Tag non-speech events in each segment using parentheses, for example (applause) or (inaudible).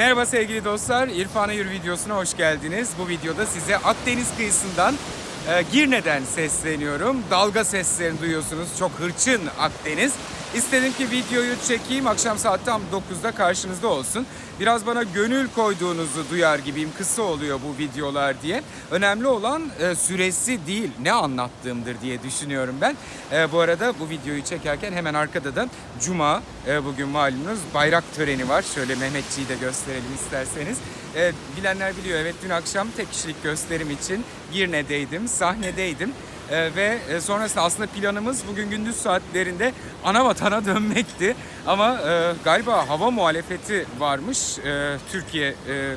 Merhaba sevgili dostlar, İrfan'a Yürü videosuna hoş geldiniz. Bu videoda size Akdeniz kıyısından e, Girne'den sesleniyorum. Dalga seslerini duyuyorsunuz. Çok hırçın Akdeniz. İstedim ki videoyu çekeyim. Akşam saat tam 9'da karşınızda olsun. Biraz bana gönül koyduğunuzu duyar gibiyim. Kısa oluyor bu videolar diye. Önemli olan e, süresi değil, ne anlattığımdır diye düşünüyorum ben. E, bu arada bu videoyu çekerken hemen arkada da Cuma, e, bugün malumunuz bayrak töreni var. Şöyle Mehmetçiği de gösterelim isterseniz. E, bilenler biliyor evet dün akşam tek kişilik gösterim için Girne'deydim, sahnedeydim. Ee, ve e, sonrasında aslında planımız bugün gündüz saatlerinde ana vatana dönmekti. Ama e, galiba hava muhalefeti varmış e, Türkiye e,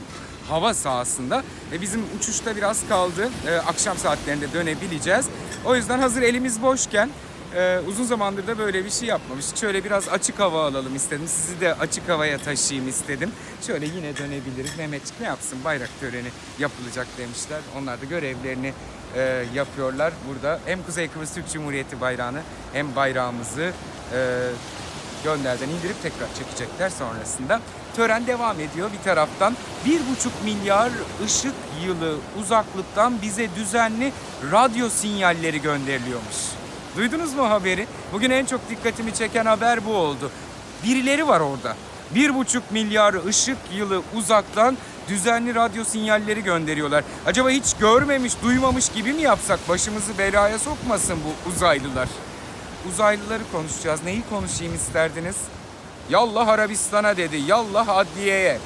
hava sahasında. E, bizim uçuşta biraz kaldı. E, akşam saatlerinde dönebileceğiz. O yüzden hazır elimiz boşken e, uzun zamandır da böyle bir şey yapmamıştık. Şöyle biraz açık hava alalım istedim. Sizi de açık havaya taşıyayım istedim. Şöyle yine dönebiliriz. Mehmetçik ne yapsın? Bayrak töreni yapılacak demişler. Onlar da görevlerini e, yapıyorlar burada. Hem Kuzey Kıbrıs Türk Cumhuriyeti bayrağını hem bayrağımızı e, gönderden indirip tekrar çekecekler sonrasında. Tören devam ediyor bir taraftan. Bir buçuk milyar ışık yılı uzaklıktan bize düzenli radyo sinyalleri gönderiliyormuş. Duydunuz mu haberi? Bugün en çok dikkatimi çeken haber bu oldu. Birileri var orada. Bir buçuk milyar ışık yılı uzaktan düzenli radyo sinyalleri gönderiyorlar. Acaba hiç görmemiş, duymamış gibi mi yapsak? Başımızı belaya sokmasın bu uzaylılar. Uzaylıları konuşacağız. Neyi konuşayım isterdiniz? Yallah Arabistan'a dedi. Yallah adliyeye.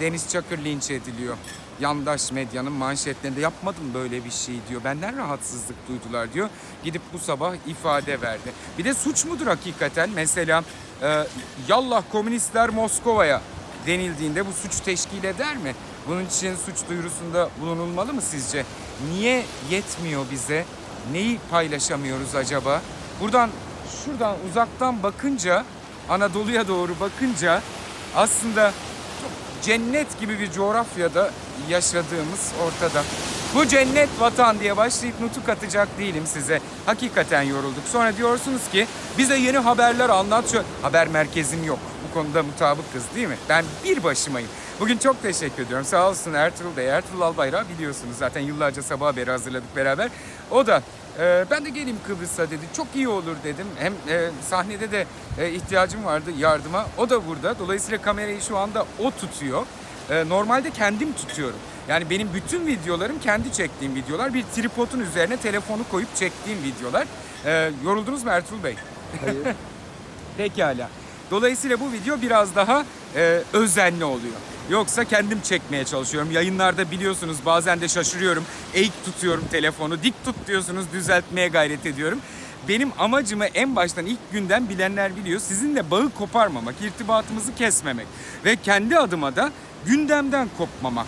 Deniz Çakır linç ediliyor. Yandaş medyanın manşetlerinde yapmadım böyle bir şey diyor. Benden rahatsızlık duydular diyor. Gidip bu sabah ifade verdi. Bir de suç mudur hakikaten? Mesela e, yallah komünistler Moskova'ya denildiğinde bu suç teşkil eder mi? Bunun için suç duyurusunda bulunulmalı mı sizce? Niye yetmiyor bize? Neyi paylaşamıyoruz acaba? Buradan şuradan uzaktan bakınca Anadolu'ya doğru bakınca aslında cennet gibi bir coğrafyada yaşadığımız ortada. Bu cennet vatan diye başlayıp nutuk atacak değilim size. Hakikaten yorulduk. Sonra diyorsunuz ki bize yeni haberler anlat. Şu... Haber merkezim yok. Bu konuda mutabıkız değil mi? Ben bir başımayım. Bugün çok teşekkür ediyorum. Sağ olsun Ertuğrul Bey. Ertuğrul Albayrak biliyorsunuz zaten yıllarca sabah haberi hazırladık beraber. O da e, ben de geleyim Kıbrıs'a dedi. Çok iyi olur dedim. Hem e, sahnede de e, ihtiyacım vardı yardıma. O da burada. Dolayısıyla kamerayı şu anda o tutuyor. E, normalde kendim tutuyorum. Yani benim bütün videolarım kendi çektiğim videolar. Bir tripodun üzerine telefonu koyup çektiğim videolar. E, yoruldunuz mu Ertuğrul Bey? Hayır. (laughs) Pekala. Dolayısıyla bu video biraz daha e, özenli oluyor. Yoksa kendim çekmeye çalışıyorum. Yayınlarda biliyorsunuz bazen de şaşırıyorum. Eğik tutuyorum telefonu. Dik tut diyorsunuz düzeltmeye gayret ediyorum. Benim amacımı en baştan ilk günden bilenler biliyor. Sizinle bağı koparmamak, irtibatımızı kesmemek. Ve kendi adıma da gündemden kopmamak.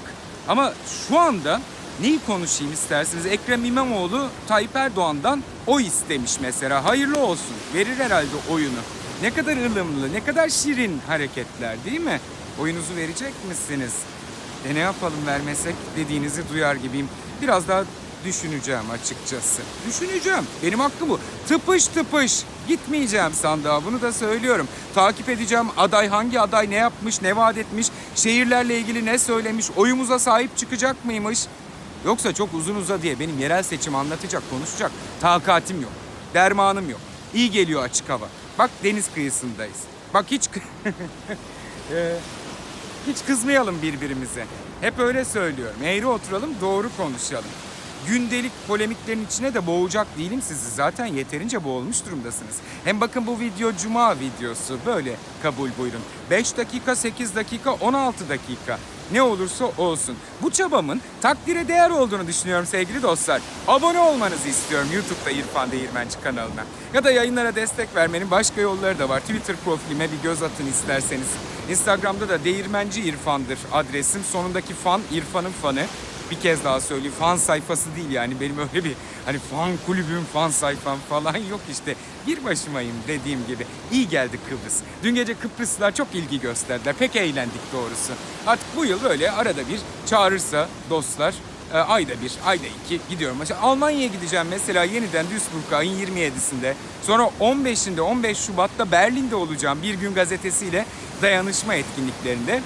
Ama şu anda neyi konuşayım isterseniz Ekrem İmamoğlu Tayyip Erdoğan'dan oy istemiş mesela. Hayırlı olsun. Verir herhalde oyunu. Ne kadar ılımlı, ne kadar şirin hareketler değil mi? Oyunuzu verecek misiniz? E ne yapalım vermesek dediğinizi duyar gibiyim. Biraz daha düşüneceğim açıkçası. Düşüneceğim. Benim hakkım bu. Tıpış tıpış gitmeyeceğim sandığa. Bunu da söylüyorum. Takip edeceğim aday hangi aday ne yapmış, ne vaat etmiş, şehirlerle ilgili ne söylemiş, oyumuza sahip çıkacak mıymış? Yoksa çok uzun uza diye benim yerel seçim anlatacak, konuşacak takatim yok. Dermanım yok. İyi geliyor açık hava. Bak deniz kıyısındayız. Bak hiç (laughs) Ee, hiç kızmayalım birbirimize. Hep öyle söylüyorum. Eğri oturalım, doğru konuşalım. Gündelik polemiklerin içine de boğacak değilim sizi. Zaten yeterince boğulmuş durumdasınız. Hem bakın bu video cuma videosu. Böyle kabul buyurun. 5 dakika, 8 dakika, 16 dakika. Ne olursa olsun. Bu çabamın takdire değer olduğunu düşünüyorum sevgili dostlar. Abone olmanızı istiyorum YouTube'da İrfan Değirmenci kanalına. Ya da yayınlara destek vermenin başka yolları da var. Twitter profilime bir göz atın isterseniz. Instagram'da da Değirmenci İrfan'dır adresim. Sonundaki fan İrfan'ın fanı. Bir kez daha söyleyeyim fan sayfası değil yani benim öyle bir hani fan kulübüm fan sayfam falan yok işte bir başımayım dediğim gibi iyi geldi Kıbrıs. Dün gece Kıbrıslılar çok ilgi gösterdiler pek eğlendik doğrusu. Artık bu yıl böyle arada bir çağırırsa dostlar e, ayda bir, ayda iki gidiyorum. Mesela Almanya'ya gideceğim mesela yeniden Duisburg'a ayın 27'sinde. Sonra 15'inde 15 Şubat'ta Berlin'de olacağım bir gün gazetesiyle dayanışma etkinliklerinde.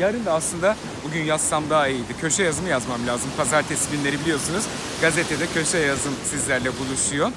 Yarın da aslında bugün yazsam daha iyiydi. Köşe yazımı yazmam lazım. Pazartesi günleri biliyorsunuz gazetede köşe yazım sizlerle buluşuyor.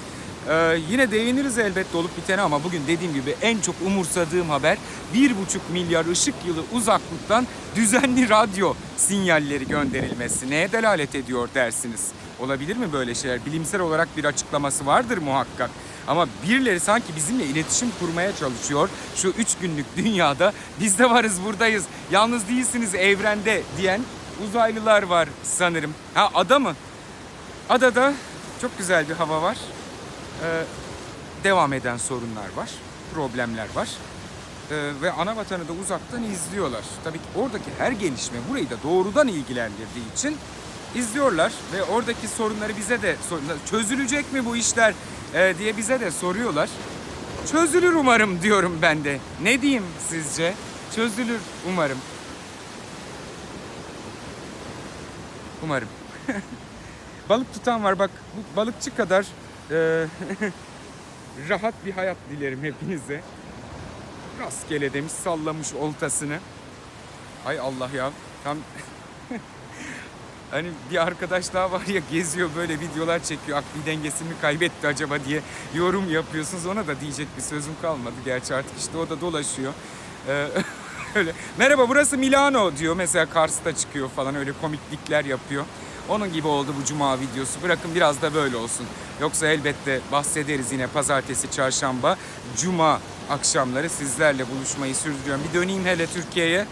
Ee, yine değiniriz elbette olup bitene ama bugün dediğim gibi en çok umursadığım haber 1,5 milyar ışık yılı uzaklıktan düzenli radyo sinyalleri gönderilmesi. Neye delalet ediyor dersiniz? Olabilir mi böyle şeyler? Bilimsel olarak bir açıklaması vardır muhakkak. Ama birileri sanki bizimle iletişim kurmaya çalışıyor. Şu üç günlük dünyada biz de varız buradayız. Yalnız değilsiniz evrende diyen uzaylılar var sanırım. Ha ada mı? Adada çok güzel bir hava var. Ee, devam eden sorunlar var. Problemler var. Ee, ve ana vatanı da uzaktan izliyorlar. Tabii ki oradaki her gelişme burayı da doğrudan ilgilendirdiği için izliyorlar ve oradaki sorunları bize de çözülecek mi bu işler e, diye bize de soruyorlar. Çözülür umarım diyorum ben de. Ne diyeyim sizce? Çözülür umarım. Umarım. (laughs) Balık tutan var bak bu balıkçı kadar e, (laughs) rahat bir hayat dilerim hepinize. Rastgele demiş sallamış oltasını. Ay Allah ya tam (laughs) Hani bir arkadaş daha var ya geziyor böyle videolar çekiyor. Akli dengesini kaybetti acaba diye yorum yapıyorsunuz. Ona da diyecek bir sözüm kalmadı. Gerçi artık işte o da dolaşıyor. Ee, (laughs) öyle. Merhaba burası Milano diyor. Mesela Kars'ta çıkıyor falan öyle komiklikler yapıyor. Onun gibi oldu bu cuma videosu. Bırakın biraz da böyle olsun. Yoksa elbette bahsederiz yine pazartesi, çarşamba, cuma akşamları sizlerle buluşmayı sürdürüyorum. Bir döneyim hele Türkiye'ye.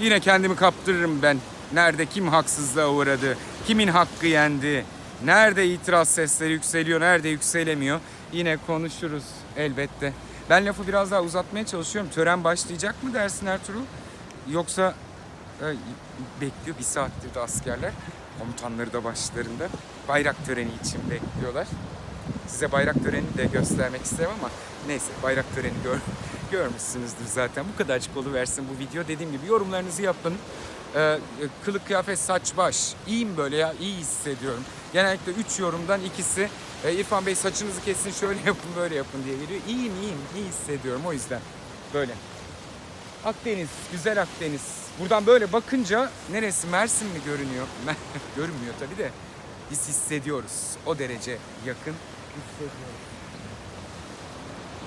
Yine kendimi kaptırırım ben. Nerede kim haksızlığa uğradı? Kimin hakkı yendi? Nerede itiraz sesleri yükseliyor? Nerede yükselemiyor? Yine konuşuruz elbette. Ben lafı biraz daha uzatmaya çalışıyorum. Tören başlayacak mı dersin Ertuğrul? Yoksa e, bekliyor bir saattir de askerler. Komutanları da başlarında. Bayrak töreni için bekliyorlar. Size bayrak törenini de göstermek isterim ama neyse bayrak töreni gör, görmüşsünüzdür zaten. Bu kadarcık versin bu video. Dediğim gibi yorumlarınızı yapın. Ee, kılık kıyafet saç baş. İyiyim böyle ya iyi hissediyorum. Genellikle 3 yorumdan ikisi e, İrfan Bey saçınızı kesin şöyle (laughs) yapın böyle yapın diye geliyor. İyiyim iyiyim iyi hissediyorum o yüzden böyle. Akdeniz, güzel Akdeniz. Buradan böyle bakınca neresi Mersin mi görünüyor? (laughs) Görünmüyor tabii de biz hissediyoruz. O derece yakın hissediyoruz.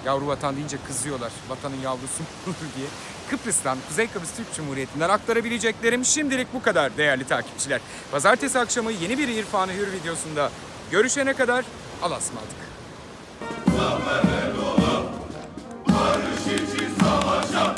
Yavru vatan deyince kızıyorlar. Vatanın yavrusu (laughs) diye. Kıbrıs'tan, Kuzey Kıbrıs Türk Cumhuriyeti'nden aktarabileceklerim şimdilik bu kadar değerli takipçiler. Pazartesi akşamı yeni bir İrfanı Hür videosunda görüşene kadar Allah'a ısmarladık. Barış için savaşan